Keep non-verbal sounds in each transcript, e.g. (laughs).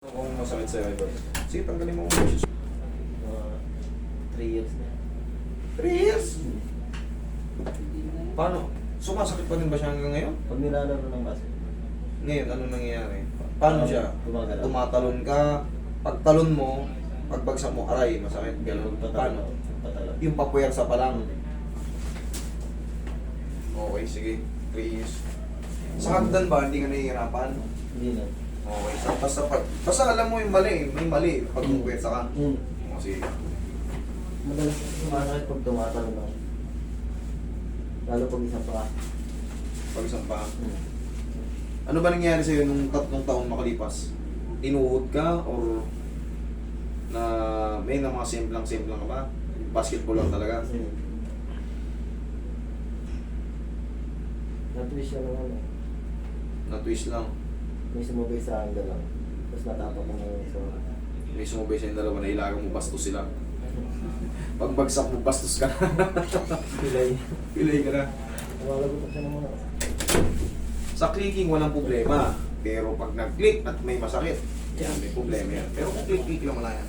Kung masakit sa'yo, idol. Sige, tanggalin mo. Mga 3 years na. 3 years! Paano? Sumasakit pa din ba siya hanggang ngayon? Pag nilalaro ng basket, Ngayon, ano nangyayari? Paano siya? Gumagalaw. Tumatalon ka, pagtalon mo, pagbagsak mo, aray, masakit, gano'n. Paano? Patalo. Yung papuwersa pa lang. Okay, sige. 3 years. Sa hagdan ba, hindi ka nahihirapan? Hindi na. Okay, sa basta pag basta alam mo yung mali, may mali pag umuwersa ka. O sige. Madalas sumasakit pag tumatalon ako. Lalo pag isa pa. Pag isang pa. Hmm. Ano ba nangyari sa'yo nung tatlong taon makalipas? Inuhod ka or na may na mga semplang-semplang ka ba? Basketball lang talaga. Hmm. Natwist siya naman eh. Na-twist lang. May sumabay sa angle lang. Tapos natapak ko na yung so. May sumubay sa dalawa na ilagang mo bastos sila. Pag bagsak mo bastos ka na. Pilay. Pilay ka na. Nawalagot siya naman. Sa clicking walang problema. Pero pag nag-click at may masakit, yan, may problema yan. Pero kung click-click lang wala yan.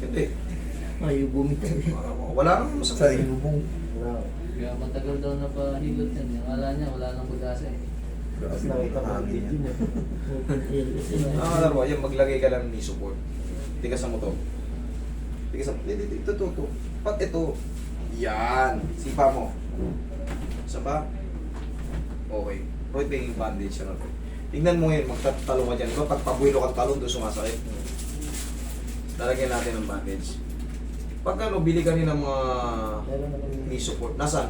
Bakit hindi? Ayaw bumitaw. Wala namang masakit. Wala. Kaya matagal daw na pa hilot yan. Yung akala niya, wala nang pag-asa eh. Tapos nakita ko ang video niya. Ah, laro, yan, maglagay ka lang ni support. Tigas mo to. Tigas mo. Ito, ito, ito, ito. Pag ito, yan. Sipa mo. Isa pa? Okay. Roy, ito yung bandage siya na to. Tingnan mo ngayon, magtatalo ka dyan. Diba, pag pabuelo kang talon, doon sumasakit. Lalagyan natin ng bandage. Pag ano, bili ka rin ng mga knee support. Nasaan?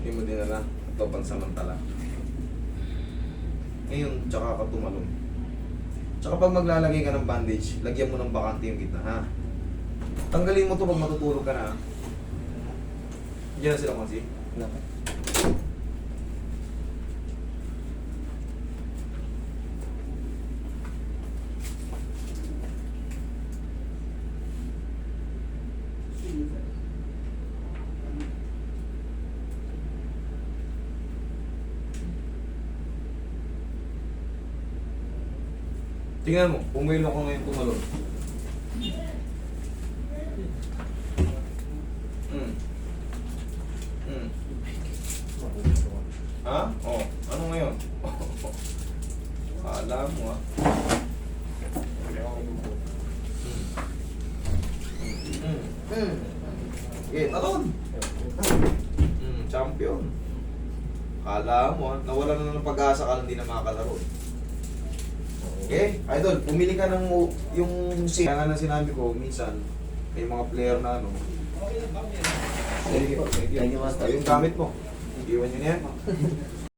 Hindi mo dinala. Ito pansamantala. Ngayon, tsaka ka tumalon. Tsaka pag maglalagay ka ng bandage, lagyan mo ng bakante yung gitna, ha? Tanggalin mo to pag matutulog ka na. Diyan na sila, Konsi. Naka. Tingnan mo, pumilo ko ngayon tumalon. Hmm. Hmm. Ha? Oh, ano ngayon? (laughs) Kala mo, ha? Hmm. Hmm. Okay, talon! Hmm, champion. Kala mo, ha? Nawala na ng pag-asa ka, hindi na makakalaro. Okay, idol, pumili ka ng yung kaya nga na sinabi ko, minsan, may mga player na ano. Thank you. Thank you. Thank you, Master. Yung gamit mo. Iwan nyo na yan. (laughs)